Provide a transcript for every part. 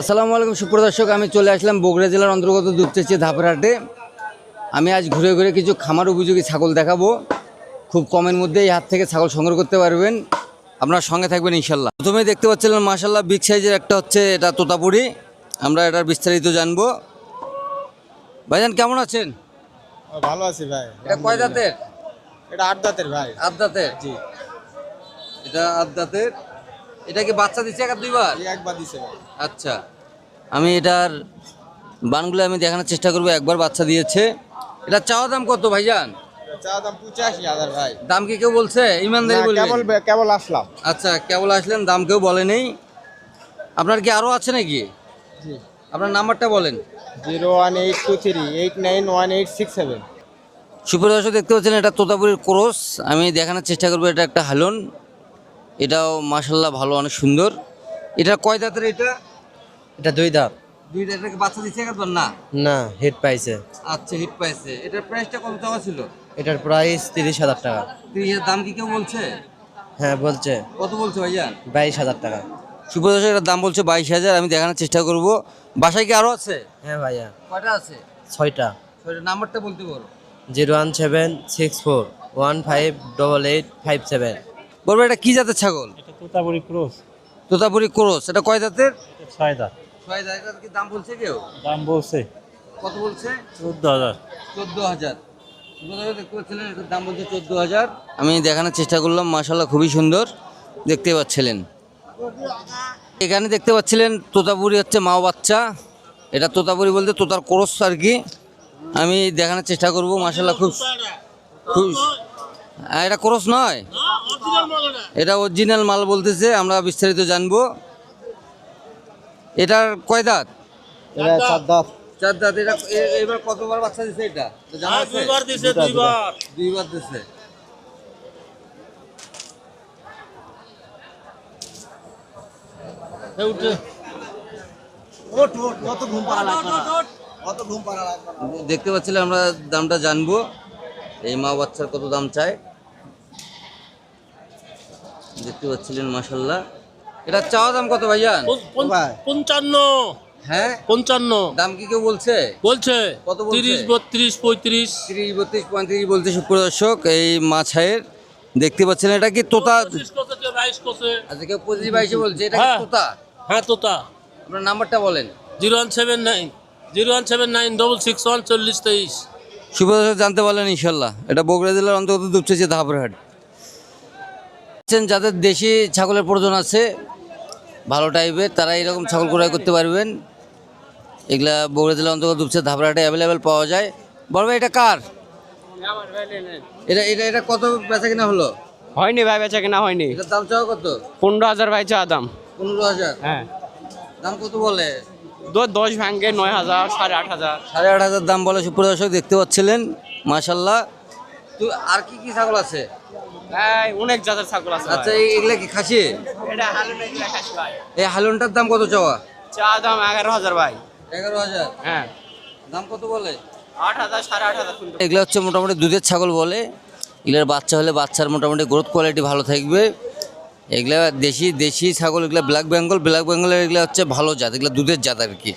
আসসালামু আলাইকুম সুপ্রদর্শক আমি চলে আসলাম বগুড়া জেলার অন্তর্গত দুপচেচি ধাপেরহাটে। আমি আজ ঘুরে ঘুরে কিছু খামার উপযোগী ছাগল দেখাবো। খুব কমের মধ্যে এই হাত থেকে ছাগল সংগ্রহ করতে পারবেন। আপনার সঙ্গে থাকবেন ইনশাল্লাহ প্রথমে দেখতে পাচ্ছিলেন মাসাল্লাহ বিগ সাইজের একটা হচ্ছে এটা তোতাপুরি। আমরা এটার বিস্তারিত জানব। ভাইজান কেমন আছেন? ভালো আছি ভাই এটা কয় দাঁতের? এটা আট দাঁতের ভাই। আট দাঁতের? জি। এটা আট দাঁতের। এটা কি বাচ্চা দিচ্ছে এক দুইবার? একবার দিছে ভাই। আচ্ছা। আমি এটার বানগুলো আমি দেখানোর চেষ্টা করব একবার বাচ্চা দিয়েছে। এটা চাওয়া দাম কত ভাইজান? দাম ভাই। দাম কি কেউ বলছে? ইমানদারি কেবল আসলাম। আচ্ছা কেবল আসলেন দাম কেউ বলে নেই। আপনার কি আরও আছে নাকি? আপনার নাম্বারটা বলেন। Zero one eight two three eight nine one eight six seven. সুপ্রদর্শক দেখতে পাচ্ছেন এটা তোতাপুরির ক্রস। আমি দেখানোর চেষ্টা করব এটা একটা হালন। এটাও মাসাল্লাহ ভালো অনেক সুন্দর। এটা কয় দাঁতের এটা? এটা দুই দাঁত। দুই দাঁতের বাচ্চা দিচ্ছে একবার না? না হেড পাইছে। আচ্ছা হিট পাইছে। এটার প্রাইসটা কত টাকা ছিল? এটার প্রাইস তিরিশ হাজার টাকা। তিরিশের দাম কি কেউ বলছে? হ্যাঁ বলছে। কত বলছে ভাইয়া? বাইশ হাজার টাকা। সুপ্রদর্শক এটার দাম বলছে বাইশ হাজার। আমি দেখানোর চেষ্টা করব। বাসায় কি আরও আছে? হ্যাঁ ভাইয়া। কয়টা আছে? ছয়টা। ওইটা নাম্বারটা বলতে পারো। Zero one seven six four one five double eight five seven. বলব এটা কি জাতের ছাগল? এটা তোতাপুরি ক্রস। তোতাপুরি ক্রস এটা কয় এটা ছয় দাঁত ছয় জাতের কি দাম বলছে কেউ? দাম বলছে। কত বলছে? চোদ্দ হাজার। চোদ্দ হাজার। দাম বলছে চোদ্দ হাজার। আমি দেখানোর চেষ্টা করলাম মাশাল্লাহ খুবই সুন্দর। দেখতে পাচ্ছিলেন। এখানে দেখতে পাচ্ছিলেন তোতাপুরি হচ্ছে মা বাচ্চা। এটা তোতাপুরি বলতে তোতার ক্রস আর কি। আমি দেখানোর চেষ্টা করব মাশাল্লাহ খুব খুব এটা ক্রস নয়? এটা অরিজিনাল মাল বলতেছে আমরা বিস্তারিত জানব। এটার কয় দাঁত? এটা চার দাঁত। চার দাঁত। এটা এবার কতবার বাচ্চা দিছে এটা? তো দিছে দুইবার দুইবার। দিছে। দেখতে পাচ্ছিলাম আমরা দামটা জানব এই মা বাচ্চার কত দাম চায়। দেখতে পাচ্ছিলেন মাসাল্লাহ এটা চাওয়া দাম কত ভাইজান? ভাই। পঞ্চান্ন। হ্যাঁ? পঞ্চান্ন। দাম কি কেউ বলছে? বলছে। কত বলছে? তিরিশ বত্রিশ পঁয়ত্রিশ। তিরিশ বত্রিশ পঁয়ত্রিশ বলতে সুপ্রদর্শক এই মাছায়ের দেখতে পাচ্ছেন এটা কি তোতা? আচ্ছা কেউ পঁচিশ বাইশে বলছে এটা হ্যাঁ। তোতা? হ্যাঁ তোতা। আপনার নাম্বারটা বলেন। Zero one seven nine. Zero one seven nine double six one চল্লিশ তেইশ। সুপ্রদর্শক জানতে পারলেন ইনশাল্লাহ এটা বগুড়া জেলার অন্তর্গত দুপচেছে ধাপরহাট। যাদের দেশি ছাগলের প্রয়োজন আছে ভালো টাইপের তারা এরকম ছাগল ক্রয় করতে পারবেন। এগুলা বগুড়া জেলার অন্তর্গত দুপচে ধাপরহাটে অ্যাভেলেবেল পাওয়া যায়। বড় ভাই এটা কার? এটা এটা এটা কত বেচা কিনা হলো? হয়নি ভাই বেচা কেনা হয়নি। এটার দাম চাও কত? পনেরো হাজার ভাই চা দাম। পনেরো হাজার? হ্যাঁ। দাম কত বলে? দশ ভাঙ্গে নয় হাজার সাড়ে আট হাজার। সাড়ে আট হাজার দাম বলে সুপ্রদর্শক দেখতে পাচ্ছিলেন মাশাল্লাহ তো আর কি কি ছাগল আছে? এই অনেক জাতের ছাগল আছে আচ্ছা এই- এগুলা কি খাসি? এটা হালুন এগুলা খাসি ভাই। এই হালুনটার দাম কত চাওয়া? চা দাম এগারো হাজার ভাই। এগারো হাজার? হ্যাঁ। দাম কত বলে? আট হাজার সাড়ে আট হাজার এগুলো হচ্ছে মোটামুটি দুধের ছাগল বলে। এগুলোর বাচ্চা হলে বাচ্চার মোটামুটি গ্রোথ কোয়ালিটি ভালো থাকবে। এগুলা দেশি দেশি ছাগল এগুলো ব্ল্যাক বেঙ্গল ব্ল্যাক বেঙ্গলের এগুলো হচ্ছে ভালো জাত এগুলো দুধের জাত আর কি।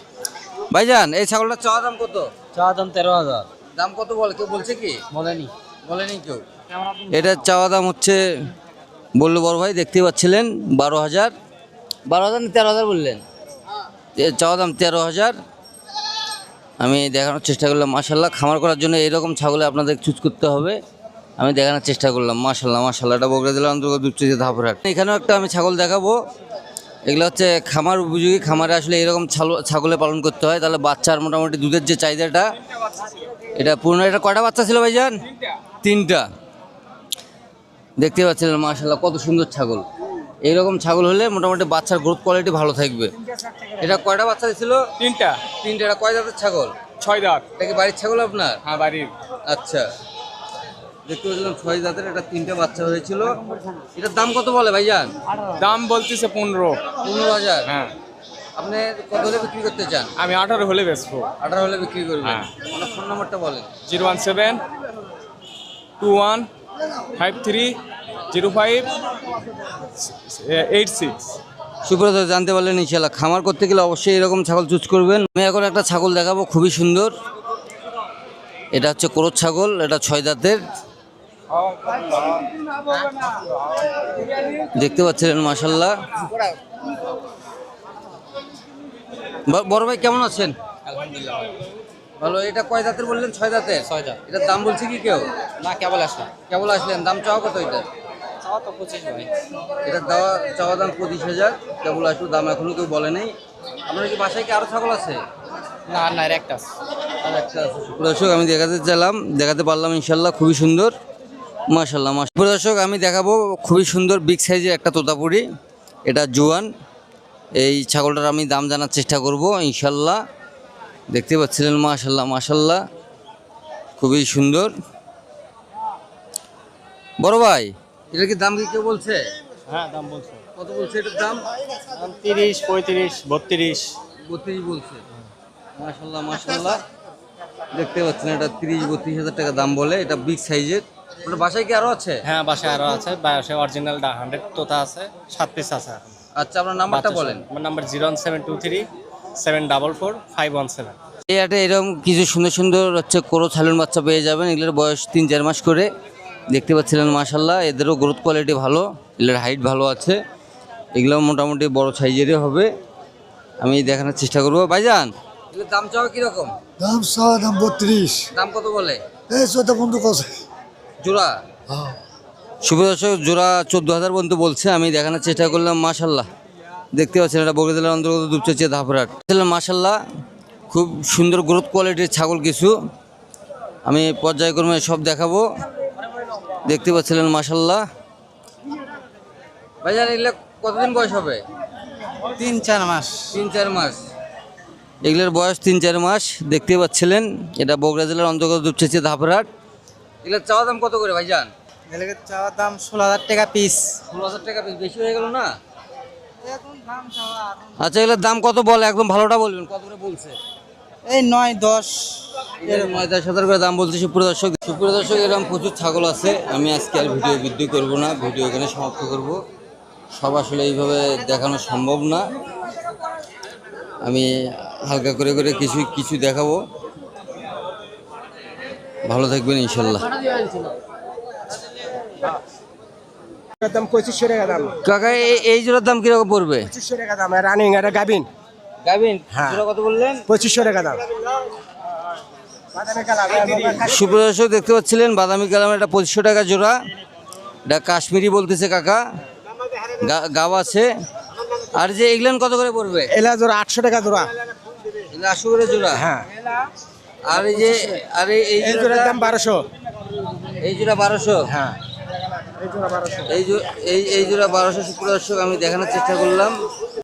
ভাইজান এই ছাগলটার চাওয়া দাম কত? চা দাম তেরো হাজার। দাম কত বলে? কেউ বলছে কি? বলেনি। বলেনি কেউ? এটার চাওয়া দাম হচ্ছে বলল বড় ভাই দেখতে পাচ্ছিলেন বারো হাজার। বারো হাজার না তেরো হাজার বললেন? চাওয়া দাম তেরো হাজার। আমি দেখানোর চেষ্টা করলাম মাসাল্লাহ খামার করার জন্য এরকম ছাগলে আপনাদের চুজ করতে হবে। আমি দেখানোর চেষ্টা করলাম মাসাল্লাহ মাসাল্লাহ এটা বগুড়া জেলার অন্তর্গত দুপচিতে ধাপরহাট। এখানেও একটা আমি ছাগল দেখাবো। এগুলো হচ্ছে খামার উপযোগী খামারে আসলে এরকম ছাগল- ছাগলে পালন করতে হয়। তাহলে বাচ্চার মোটামুটি দুধের যে চাহিদাটা এটা পুরনো এটা কটা বাচ্চা ছিল ভাইজান? তিনটা। দেখতে পাচ্ছিলেন মাশাল্লাহ কত সুন্দর ছাগল। এইরকম ছাগল হলে মোটামুটি বাচ্চার গ্রোথ কোয়ালিটি ভালো থাকবে। এটা কয়টা বাচ্চা ছিল তিনটা। তিনটা এটা কয় জাতের ছাগল? ছয় দাঁত এটা কি বাড়ির ছাগল আপনার? হ্যাঁ বাড়ির। আচ্ছা। দেখতে পাচ্ছিলাম ছয় জাতের এটা তিনটা বাচ্চা হয়েছিল। এটার দাম কত বলে ভাইজান? দাম বলতেছে পনেরো। পনেরো হাজার? হ্যাঁ। আপনি কত হলে বিক্রি করতে চান? আমি আঠারো হলে বেচবো। আঠারো হলে বিক্রি করবেন। হ্যাঁ। আপনার ফোন নাম্বারটা বলেন। Zero one seven two one five three zero five eight six Subrata জানতে পারলেন ইনশাল্লাহ খামার করতে গেলে অবশ্যই এরকম ছাগল চুজ করবেন। আমি এখন একটা ছাগল দেখাবো খুবই সুন্দর। এটা হচ্ছে কোরত ছাগল এটা ছয় দাঁতের দেখতে পাচ্ছিলেন মাসাল্লাহ বড় ভাই কেমন আছেন? ভালো এটা কয় দাঁতের বললেন? ছয় দাঁতের ছয় দাঁত। এটার দাম বলছে কি কেউ? না কেবল আসলো। কেবল আসলেন দাম চাওয়া কত এটা? চাওয়া তো পঁচিশ ভাই। এটার দেওয়া চাওয়া দাম পঁচিশ হাজার কেবল আসলে দাম এখনও কেউ বলে নেই। আপনার কি বাসায় কি আরও ছাগল আছে? না না এর একটা আছে। আর একটা আছে। দর্শক আমি দেখাতে চাইলাম দেখাতে পারলাম ইনশাল্লাহ খুবই সুন্দর। মাশাল্লাহ মাস দর্শক আমি দেখাবো খুবই সুন্দর বিগ সাইজের একটা তোতাপুরি। এটা জোয়ান। এই ছাগলটার আমি দাম জানার চেষ্টা করব ইনশাল্লাহ দেখতে পাচ্ছিলেন মাশাল্লাহ মাশাল্লাহ খুবই সুন্দর। বড় ভাই এটা কি দাম কি কেউ বলছে? হ্যাঁ দাম বলছো। কত বলছে এটার দাম? দাম তিরিশ পঁয়ত্রিশ বত্রিশ। বত্রিশ বলছে। মাশাল্লাহ মাশাল্লাহ দেখতে পাচ্ছেন এটা তিরিশ বত্রিশ হাজার টাকা দাম বলে এটা বিগ সাইজের ওটা বাসায় কি আরও আছে? হ্যাঁ বাসায় আরও আছে। বাসায় অরিজিনাল হান্ড্রেড তোতা আছে সাত পিস আছে আচ্ছা আপনার নাম্বারটা বলেন। আমার number zero one seven two three seven double four five one seven এই হাটে এরকম কিছু সুন্দর সুন্দর হচ্ছে কোরো ছালুন বাচ্চা পেয়ে যাবেন। এগুলোর বয়স তিন চার মাস করে। দেখতে পাচ্ছিলেন মাশাল্লাহ এদেরও গ্রোথ কোয়ালিটি ভালো এগুলোর হাইট ভালো আছে। এগুলো মোটামুটি বড় সাইজেরই হবে। আমি দেখানোর চেষ্টা করব। ভাইজান এগুলোর দাম চাওয়া কীরকম? দাম চাওয়া দাম বত্রিশ। দাম কত বলে? এই চোদ্দ বন্ধু কছে জোড়া? হ্যাঁ। শুভ দর্শক জোড়া চোদ্দ হাজার পর্যন্ত বলছে। আমি দেখানোর চেষ্টা করলাম মাশাল্লাহ দেখতে পাচ্ছেন এটা বগুড়া অন্তর্গত দুপচাচি ধাপরাট মাশাল্লাহ খুব সুন্দর গ্রোথ কোয়ালিটির ছাগল কিছু। আমি পর্যায়ক্রমে সব দেখাবো। দেখতে পাচ্ছিলেন মাশাল্লাহ ভাইজান এগুলো কতদিন বয়স হবে? তিন চার মাস। তিন চার মাস। এগুলোর বয়স তিন চার মাস। দেখতে পাচ্ছিলেন এটা বগুড়া জেলার অন্তর্গত দুপচাচি ধাপরাট এগুলোর চাওয়া দাম কত করে ভাইজান? এলাকা চাওয়ার দাম ষোলো হাজার টাকা পিস ষোলো হাজার টাকা পিস বেশি হয়ে গেল না? আচ্ছা এগুলোর দাম কত বলে? একদম ভালোটা বলবেন। কত করে বলছে? এই নয় দশ। নয় দশ হাজার করে দাম বলছে সুপ্রিয় দর্শক সুপ্রিয় দর্শক এরকম প্রচুর ছাগল আছে। আমি আজকে আর ভিডিও বৃদ্ধি করব না ভিডিও এখানে সমাপ্ত করব। সব আসলে এইভাবে দেখানো সম্ভব না। আমি হালকা করে করে কিছু কিছু দেখাবো। ভালো থাকবেন ইনশাল্লাহ। কাকা এই- এই জোড়ার দাম কীরকম পড়বে? রানিং এটা গাবিন। গাবিন হ্যাঁ। কত বললেন? পঁচিশশো টাকা দাম। সুপ্রদর্শক দেখতে পাচ্ছিলেন বাদামি কালামের এটা পঁচিশশো টাকা জোড়া। এটা কাশ্মীরি বলতেছে কাকা। গা- গাব আছে। আর যে এগুলেন কত করে পড়বে? এলা জোড়া আটশো টাকা জোড়া। আটশো করে জোড়া? হ্যাঁ। আর এই যে আর এই- জোড়ার দাম বারোশো। এই জোড়া বারোশো? হ্যাঁ। এই জোড়া বারোশো এই এই এই জোড়া বারোশো সুপ্রদর্শক আমি দেখানোর চেষ্টা করলাম।